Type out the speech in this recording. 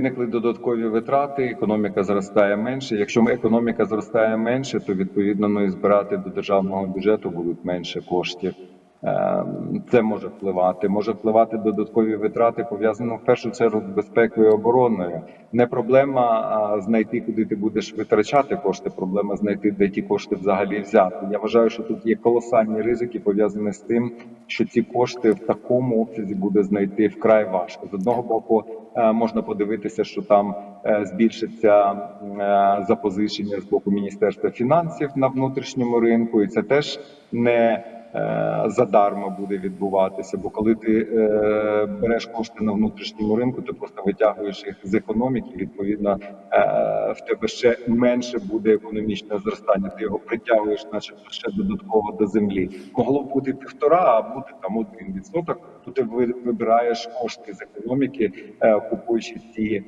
Виникли додаткові витрати, економіка зростає менше. Якщо економіка зростає менше, то відповідно ну, і збирати до державного бюджету будуть менше коштів. Е, Це може впливати. Може впливати додаткові витрати, пов'язані в першу чергу з безпекою і обороною. Не проблема знайти, куди ти будеш витрачати кошти. Проблема знайти, де ті кошти взагалі взяти. Я вважаю, що тут є колосальні ризики пов'язані з тим, що ці кошти в такому обсязі буде знайти вкрай важко. З одного боку, е, можна подивитися, що там е, збільшиться е, запозичення з боку Міністерства фінансів на внутрішньому ринку, і це теж не задарма буде відбуватися. Бо коли ти е, береш кошти на внутрішньому ринку, ти просто витягуєш їх з економіки. Відповідно, е, в тебе ще менше буде економічне зростання. Ти його притягуєш, начебто ще додатково до землі. Могло бути півтора, а бути там один відсоток. То ти вибираєш кошти з економіки, е, купуючи ці